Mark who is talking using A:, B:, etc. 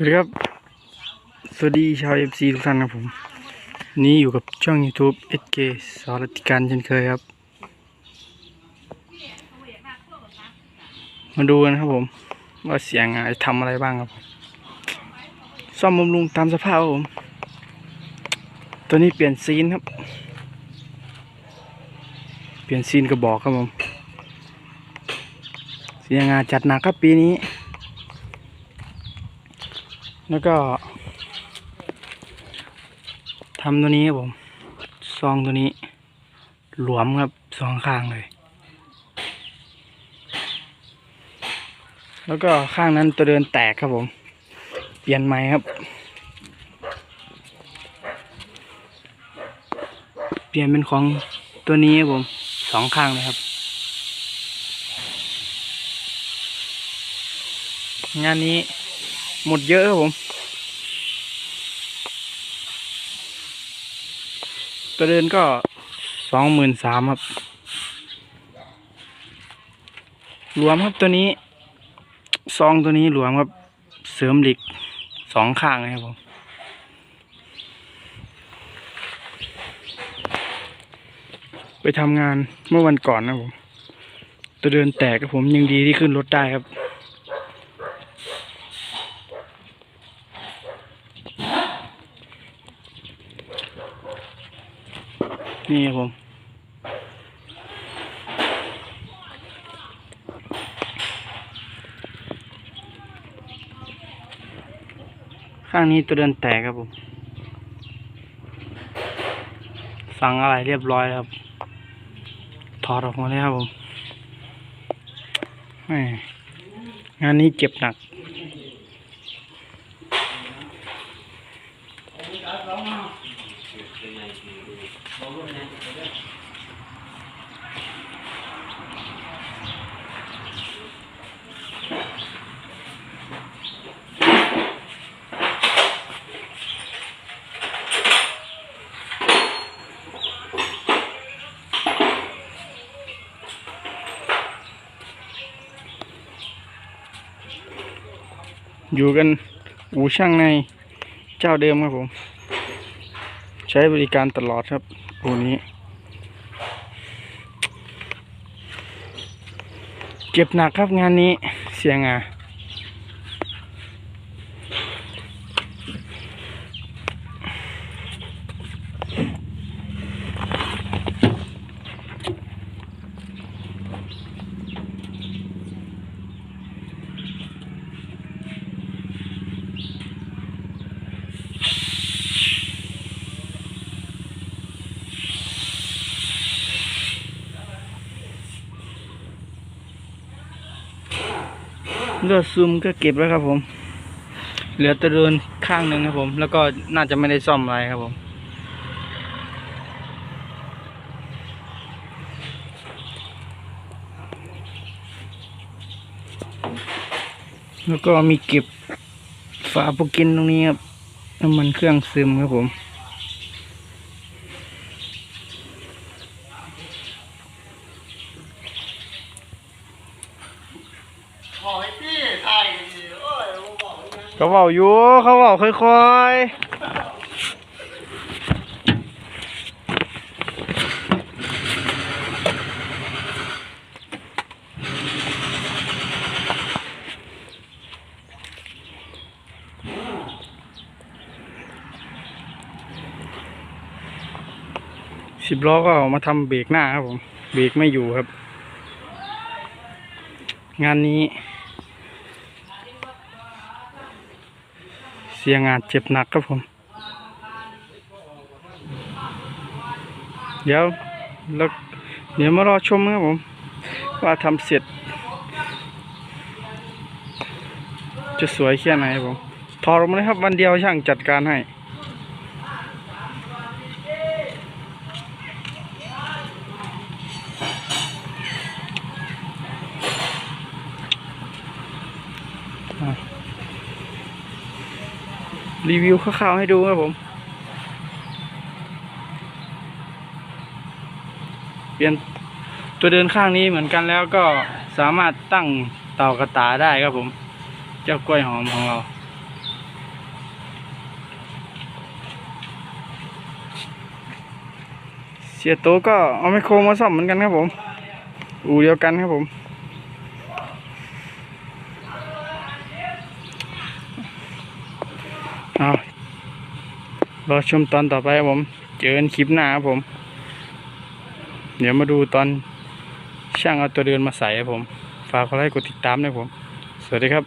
A: สวัสดีครับ สวัสดีชาวเอฟซีทุกท่านครับผม นี่อยู่กับช่อง YouTube SK สารติการเช่นเคยครับ มาดูกันครับผม ว่าเสียงอาจจะทำอะไรบ้างครับผมซ่อมบำรุงตามสภาพครับผม ตัวนี้เปลี่ยนซีนครับ เปลี่ยนซีนกระบอกครับผม เสียงอาจัดหนักครับปีนี้ แล้วก็ทำตัวนี้ครับผมซองตัวนี้หลวมครับสองข้างเลย แล้วก็ข้างนั้นตัวเดินแตกครับผม เปลี่ยนใหม่ครับ เปลี่ยนเป็นของตัวนี้ครับผมสองข้างเลยครับ งานนี้ หมดเยอะครับผม ตัวเดินก็สองหมื่นสามครับ รวมครับตัวนี้ซองตัวนี้รวมครับเสริมเหล็กสองข้างเลยครับผมไปทำงานเมื่อวันก่อนนะครับผม ตัวเดินแตกครับผมยังดีที่ขึ้นรถได้ครับ นี่ครับผมข้างนี้ตัวเดินแตกครับผม สั่งอะไรเรียบร้อยครับ ถอดออกมาเลยครับผมงานนี้เจ็บหนัก อยู่กันอู่ช่างในเจ้าเดิมครับผม ใช้บริการตลอดครับปูนี้เจ็บหนักครับงานนี้เสียงอะ เลือดซึมก็เก็บไว้ครับผม เหลือตะเดินข้างหนึ่งครับผม แล้วก็น่าจะไม่ได้ซ่อมอะไรครับผมแล้วก็มีเก็บฝาปุกินตรงนี้ครับน้ำมันเครื่องซึมครับผม
B: บอกให้พี่ถ่ายดีโอ้ยผมบอกให้นะ
A: เขาบอกอยู่เขาบอกค่อยๆสิบล้อก็เอามาทำเบรกหน้าครับผม เบรกไม่อยู่ครับ งานนี้ เสียงานเจ็บหนักครับผม เดี๋ยวแล้วเดี๋ยวมารอชมครับผม ว่าทำเสร็จ จะสวยแค่ไหนครับผมถอลงมาเลยครับวันเดียวช่างจัดการให้ รีวิวคร่าวๆให้ดูครับผม เปลี่ยนตัวเดินข้างนี้เหมือนกันแล้วก็สามารถตั้งเต่ากระตาได้ครับผม เจ้ากล้วยหอมของเรา เสียโตก็เอาไมโครมาซ่อมเหมือนกันครับผม อู่เดียวกันครับผม รอชมตอนต่อไปครับผม เจอกันคลิปหน้าครับผม เดี๋ยวมาดูตอนช่างเอาตัวเดือนมาใส่ครับผม ฝากกดไลค์กดติดตามด้วยผม สวัสดีครับ